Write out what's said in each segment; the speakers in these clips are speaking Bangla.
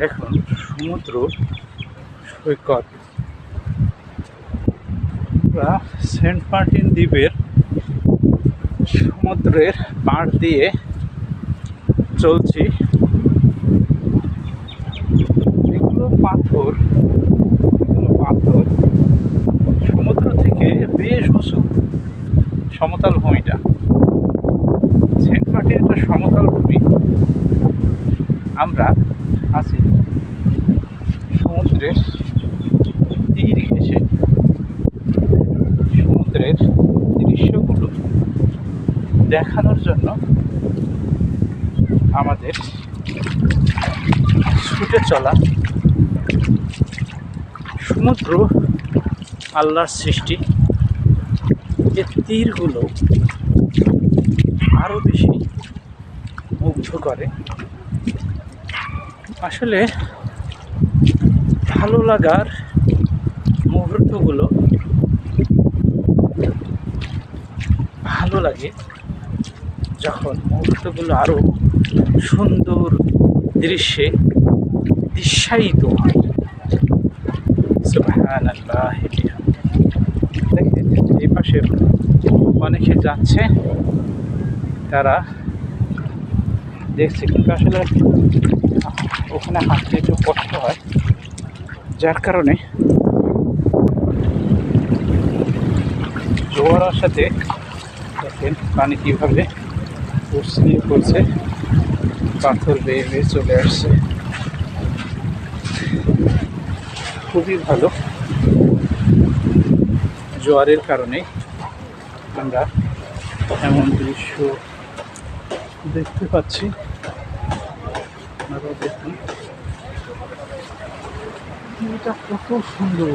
দেখুন সমুদ্র, সৈকত। আমরা সেন্ট মার্টিন দ্বীপের সমুদ্রের পাড় দিয়ে চলছি। এগুলো পাথর পাথর, সমুদ্র থেকে বেশ উঁচু সমতল ভূমিটা। সেন্ট মার্টিন একটা সমতল ভূমি। আমরা আছি। সমুদ্রের তীর ঘেসে সমুদ্রের দৃশ্যগুলো দেখানোর জন্য আমাদের ছুটে চলা সমুদ্র আল্লাহর সৃষ্টি এর তীরগুলো আরও বেশি মুগ্ধ করে। আসলে ভালো লাগার মুহূর্তগুলো ভালো লাগে যখন মুহূর্তগুলো আরও সুন্দর দৃশ্যে দৃশ্যায়িত এই পাশে অনেকে যাচ্ছে, তারা দেখছে, কিন্তু আসলে ওখানে হাঁটতে একটু কষ্ট হয়। যার কারণে জোয়ার সাথে দেখেন পানি কীভাবে উৎসিয়ে করছে পাথর বেয়ে বেয়ে চলে আসছে। খুবই ভালো জোয়ারের কারণে আমরা এমন দৃশ্য দেখতে পাচ্ছি। আপনারাও দেখুন এটা কত সুন্দর।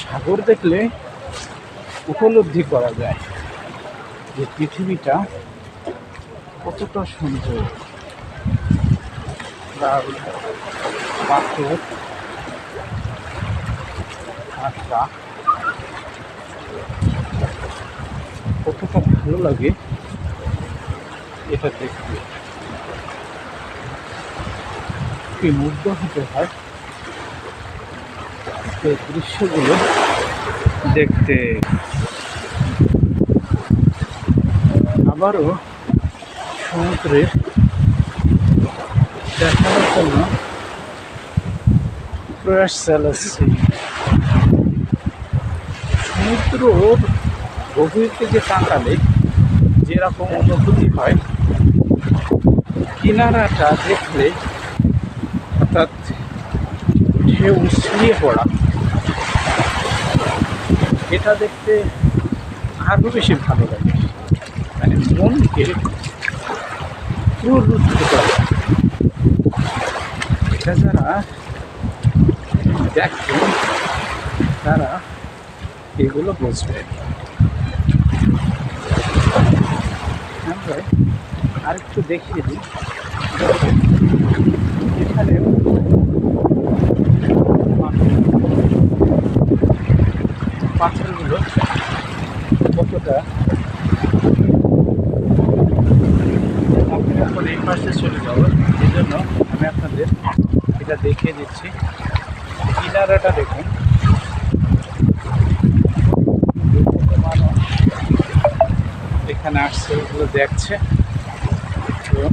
সাগর দেখলে উপলব্ধি করা যায় যে পৃথিবীটা কতটা সুন্দর। পাথর কতটা ভালো লাগে এটা দেখতে। কি মুগ্ধ হতে হয়। এই দৃশ্যগুলো দেখতে। আবারও সমুদ্রের দেখানোর জন্য প্রয়াস চালাচ্ছি। সমুদ্রর গভীর থেকে তাকালে যেরকম অনুভূতি হয়, কিনারাটা দেখলে অর্থাৎ ঢেউ উছলিয়ে পড়া। এটা দেখতে আরও বেশি ভালো লাগে। মানে মনকে প্রলুব্ধ করে। এটা যারা দেখেন তারা এগুলো বুঝবে। আমরা আরেকটু দেখিয়ে দিই। দেখেন, পাথরগুলো কতটা? এখন এই পাশে চলে যাব এই জন্য আমি আপনাদের এটা দেখিয়ে দিচ্ছি। কিনারাটা দেখুন। এখানে আসছে এগুলো দেখছে। এবং